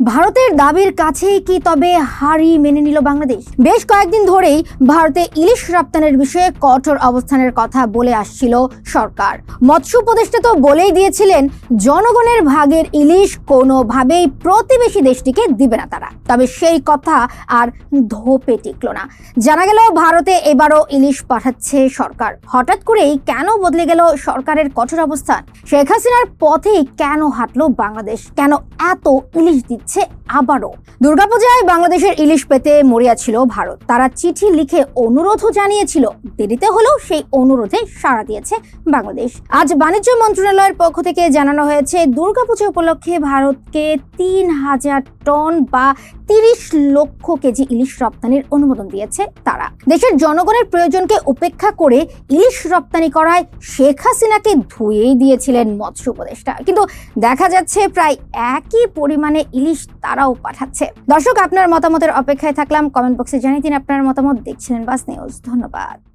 ভারতের দাবির কাছেই কি তবে হারি মেনে নিল বাংলাদেশ? বেশ কয়েকদিন ধরেই ভারতে ইলিশ রপ্তানির বিষয়ে কঠোর অবস্থানের কথা বলে আসছিল সরকার। মৎস্য উপদেষ্টা তো বলেই দিয়েছিলেন, জনগণের ভাগের ইলিশ কোনোভাবেই প্রতিবেশী দেশটিকে দিবে না তারা। তবে সেই কথা আর ধোপে টিকলো না। জানা গেল, ভারতে এবারও ইলিশ পাঠাচ্ছে সরকার। হঠাৎ করেই কেন বদলে গেল সরকারের কঠোর অবস্থান? শেখ হাসিনার পথেই কেন হাঁটলো বাংলাদেশ? কেন এত ইলিশ দিচ্ছে আবারও। দুর্গাপূজায় বাংলাদেশের ইলিশ পেতে মরিয়া ছিল ভারত। তারা চিঠি লিখে অনুরোধও জানিয়েছিল। দেরিতে হলেও সেই অনুরোধে সাড়া দিয়েছে বাংলাদেশ। আজ বাণিজ্য মন্ত্রণালয়ের পক্ষ থেকে জানানো হয়েছে, দুর্গাপূজা উপলক্ষে ভারতকে তিন হাজার টন বা তিরিশ লক্ষ কেজি ইলিশ রপ্তানির অনুমোদন দিয়েছে তারা। দেশের জনগণের প্রয়োজনকে উপেক্ষা করে ইলিশ রপ্তানি করায় শেখ হাসিনাকে ধুয়েই দিয়েছিলেন মৎস্য উপদেষ্টা। কিন্তু দেখা যাচ্ছে প্রায় একই পরিমাণে ইলিশ তারাও পাঠাচ্ছে। দর্শক, আপনার মতামতের অপেক্ষায় থাকলাম। কমেন্ট বক্সে জানিয়ে দিন আপনার মতামত। দেখছিলেন বাস নিউজ। ধন্যবাদ।